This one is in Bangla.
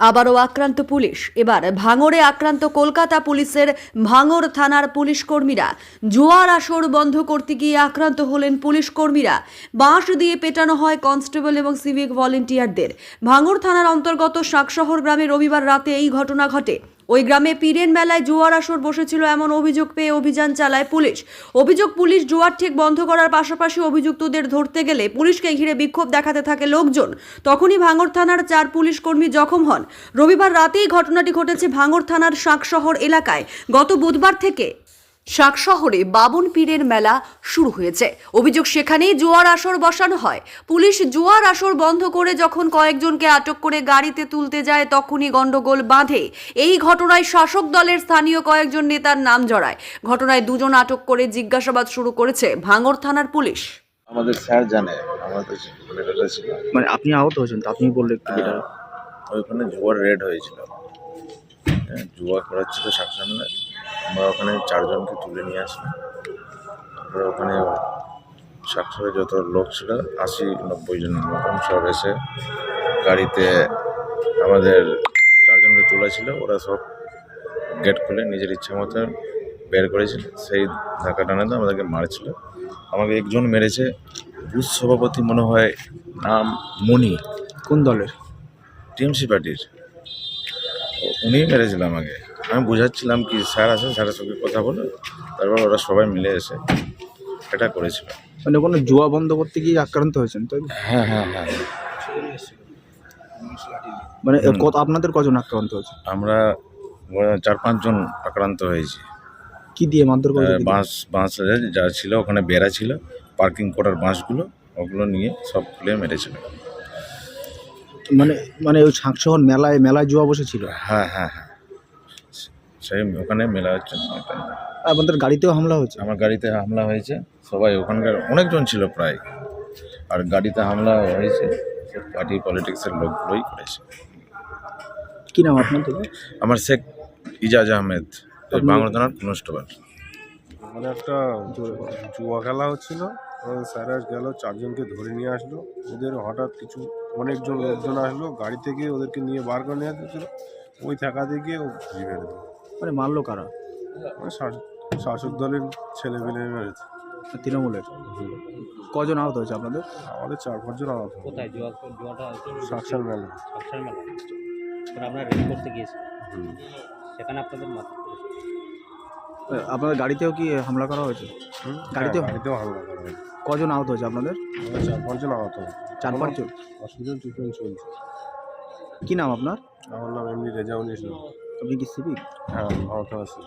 আবারও আক্রান্ত পুলিশ। এবার ভাঙড়ে আক্রান্ত কলকাতা পুলিশের ভাঙর থানার পুলিশ কর্মীরা জোয়ার আসর বন্ধ করতে গিয়ে আক্রান্ত হলেন পুলিশ কর্মীরা বাঁশ দিয়ে পেটানো হয় কনস্টেবল এবং সিভিক ভলেন্টিয়ারদের। ভাঙর থানার অন্তর্গত শাকশহর গ্রামে রবিবার রাতে এই ঘটনা ঘটে। ওই গ্রামে পীরের মেলায় জুয়ার আসর বসেছিল এমন অভিযোগ পেয়ে অভিযান চালায় পুলিশ। অভিযোগ পুলিশ জুয়ার ঠিক বন্ধ করার পাশাপাশি অভিযুক্তদের ধরতে গেলে পুলিশকে ঘিরে বিক্ষোভ দেখাতে থাকে লোকজন। তখনই ভাঙর থানার চার পুলিশ কর্মী জখম হন। রবিবার রাতেই ঘটনাটি ঘটেছে ভাঙর থানার শাঁকশহর এলাকায়। গত বুধবার থেকে শাকশহরে বাবন পীরের মেলা শুরু হয়েছে। অভিযোগ সেখানেই জোয়ার আসর বসানো হয়। পুলিশ জোয়ার আসর বন্ধ করে যখন কয়েকজনকে আটক করে গাড়িতে তুলতে যায় তখনই গন্ডগোল বাঁধে। এই ঘটনায় শাসক দলের স্থানীয় কয়েকজন নেতার নাম জড়ায়। ঘটনায় দুজন আটক করে জিজ্ঞাসাবাদ শুরু করেছে ভাঙর থানার পুলিশ। আমাদের স্যার জানে আমাদের মানে আপনি আহত হয়েছেন আপনি বললে একটু যেটা। ওইখানে জুয়ার রেড হয়েছিল। হ্যাঁ, জুয়া করাচ্ছিল সাকসামনে আমরা ওখানে চারজনকে তুলে নিয়ে আসি। তারপরে ওখানে সাকসারে যত লোক ছিল আশি নব্বই জন মতন সব এসে গাড়িতে আমাদের চারজনকে তুলেছিল ওরা সব গেট খুলে নিজের ইচ্ছা মতো বের করেছিল। সেই ধাক্কা টানাতে আমাদেরকে মারছিল। আমাকে একজন মেরেছে বুথ সভাপতি মনে হয় নাম মণি। কোন দলের? টিএমসি পার্টির। উনিই মেরেছিল আমাকে। আমি বুঝাচ্ছিলাম কি স্যার আছে স্যারের সঙ্গে কথা বলে তারপর ওরা সবাই মিলে এসে এটা করেছিল। মানে কোনো জুয়া বন্ধ করতে গিয়ে আক্রান্ত হয়েছেন তাই হ্যাঁ হ্যাঁ হ্যাঁ। মানে কত আপনাদের কজন আক্রান্ত হয়েছে? আমরা চার পাঁচজন আক্রান্ত হয়েছি। কি দিয়ে মারধর করে বাঁশ বাঁশ যা ছিল ওখানে বেড়া ছিল পার্কিং করার বাঁশগুলো ওগুলো নিয়ে সব খুলে মেরেছিল। মানে মানে ওই ছাঁকশহর মেলায় মেলায় জুয়া বসেছিল? হ্যাঁ হ্যাঁ হ্যাঁ। সেই ওখানে মেলা হচ্ছে। আপনাদের গাড়িতেও হামলা হয়েছে? আমার গাড়িতে হামলা হয়েছে। সবাই ওখানকার অনেকজন ছিল প্রায়। আর গাড়িতে হামলা হয়েছে। পার্টি পলিটিক্সের লোকগুলোই করেছে। কি নাম আপনাদের আমার শেখ ইজাজ আহমেদ। বাংলা থানার কনস্টেবল। মানে একটা জুয়া খেলা হচ্ছিল। স্যার গেল চারজনকে ধরে নিয়ে আসলো। ওদের হঠাৎ কিছু অনেকজন লোকজন আসলো। গাড়ি থেকে ওদেরকে নিয়ে বার করে নিয়ে আসছিল ওই থাকা থেকে ও ঘুরি মেরে দিল মানে মারলো কারা? শাস- শাসক দলের ছেলে পেলে মেরেছে তৃণমূলের। কজন আহত হয়েছে আপনাদের? আমাদের চার পাঁচজন আহত কোথায়? সাকসার মেলা। সাকসার মেলা। আমরা রেড করতে গিয়েছি সেখানে আপনাদের মাথা আপনাদের গাড়িতেও কি হামলা করা হয়েছে? হুম? গাড়িতেও? হ্যাঁ, গাড়িতেও হামলা করা হয়েছে। কজন আহত হয়েছে আপনাদের? চার পাঁচজন আহত। চার পাঁচজন ট্রিটমেন্ট চলছে। কি নাম আপনার? আমার নাম এমনি রেজাউল ইসলাম। আপনি কি সিভিক? হ্যাঁ আহত আছে